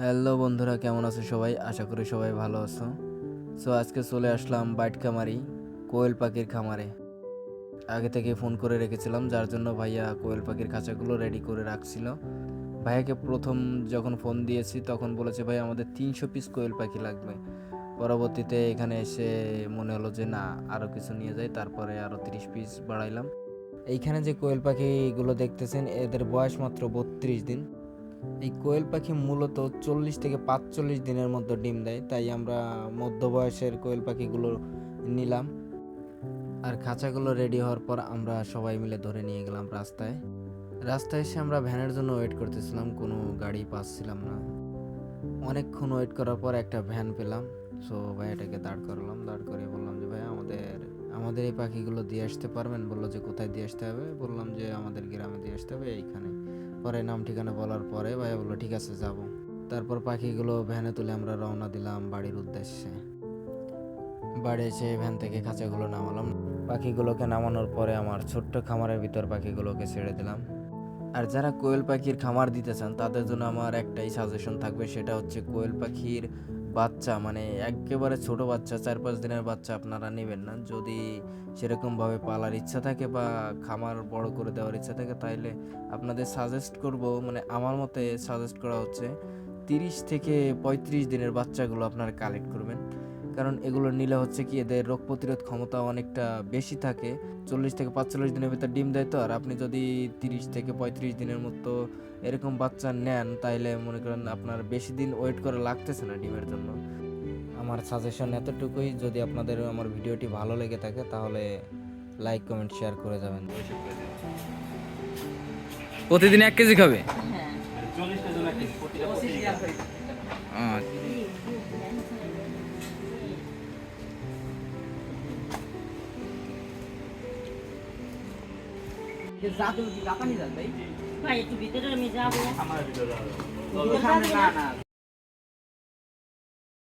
Hello বন্ধুরা, কেমন আছো সবাই? আশা করি সবাই ভালো আছো। সো আজকে চলে আসলাম বাইট খামারি, কোয়েল পাখির খামারে। আগে থেকে ফোন করে রেখেছিলাম, যার জন্য ভাইয়া কোয়েল পাখির খাঁচাগুলো রেডি করে রাখছিল। ভাইয়াকে প্রথম যখন ফোন দিয়েছি, তখন বলেছে, ভাই, আমাদের তিনশো পিস কোয়েল পাখি লাগবে। পরবর্তীতে এখানে এসে মনে হলো যে, না আরও কিছু নিয়ে যাই। তারপরে আরও তিরিশ পিস বাড়াইলাম। এইখানে যে কোয়েল পাখিগুলো দেখতেছেন, এদের বয়স মাত্র বত্রিশ দিন। এই কোয়েল পাখি মূলত চল্লিশ থেকে পাঁচচল্লিশ দিনের মধ্যে ডিম দেয়, তাই আমরা মধ্য বয়সের কোয়েল পাখিগুলো নিলাম। আর খাঁচাগুলো রেডি হওয়ার পর আমরা সবাই মিলে ধরে নিয়ে গেলাম রাস্তায়। রাস্তায় এসে আমরা ভ্যানের জন্য ওয়েট করতেছিলাম, কোনো গাড়ি পাচ্ছিলাম না। অনেকক্ষণ ওয়েট করার পর একটা ভ্যান পেলাম। সো ভাইয়াটাকে দাঁড় করালাম, দাঁড় করিয়ে বললাম যে ভাই আমাদের আমাদের এই পাখিগুলো দিয়ে আসতে পারবেন? বলল যে, কোথায় দিয়ে আসতে হবে? বললাম যে, আমাদের গ্রামে দিয়ে আসতে হবে, এইখানে। পরে নাম ঠিকানা বলার পরে ভাইয়া বলল, ঠিক আছে, যাব। তারপর পাখিগুলো ভ্যানে তুলে আমরা রওনা দিলাম বাড়ির উদ্দেশ্যে। বাড়ি এসে ভ্যান থেকে খাঁচাগুলো নামালাম। পাখিগুলোকে নামানোর পরে আমার ছোট্ট খামারের ভিতর পাখিগুলোকে ছেড়ে দিলাম। আর যারা কোয়েল পাখির খামার দিতে চান, তাদের জন্য আমার একটাই সাজেশন থাকবে, সেটা হচ্ছে কোয়েল পাখির বাচ্চা মানে একেবারে ছোট বাচ্চা, চার পাঁচ দিনের বাচ্চা আপনারা নেবেন না। যদি সেরকমভাবে পালার ইচ্ছা থাকে বা খামার বড় করে দেওয়ার ইচ্ছা থাকে তাহলে আপনাদের সাজেস্ট করব মানে আমার মতে সাজেস্ট করা হচ্ছে, তিরিশ থেকে পঁয়ত্রিশ দিনের বাচ্চাগুলো আপনারা কালেক্ট করবেন। কারণ এগুলো নিলে হচ্ছে কি এদের রোগ প্রতিরোধ ক্ষমতা অনেকটা বেশি থাকে। চল্লিশ থেকে পাঁচচল্লিশ দিনের ভিতরে ডিম দেয় তো আর আপনি যদি তিরিশ থেকে পঁয়ত্রিশ দিনের মতো এরকম বাচ্চা নেন তাইলে মনে করেন আপনার বেশি দিন ওয়েট করা লাগতেছে না ডিমের জন্য। আমার সাজেশন এতটুকুই। যদি আপনাদের আমার ভিডিওটি ভালো লেগে থাকে তাহলে লাইক কমেন্ট শেয়ার করে যাবেন। প্রতিদিন এক কেজি খাবে? আচ্ছা। ভাই একটু ভিতরে আমি যাব। আমার ভিতরে যাবি না?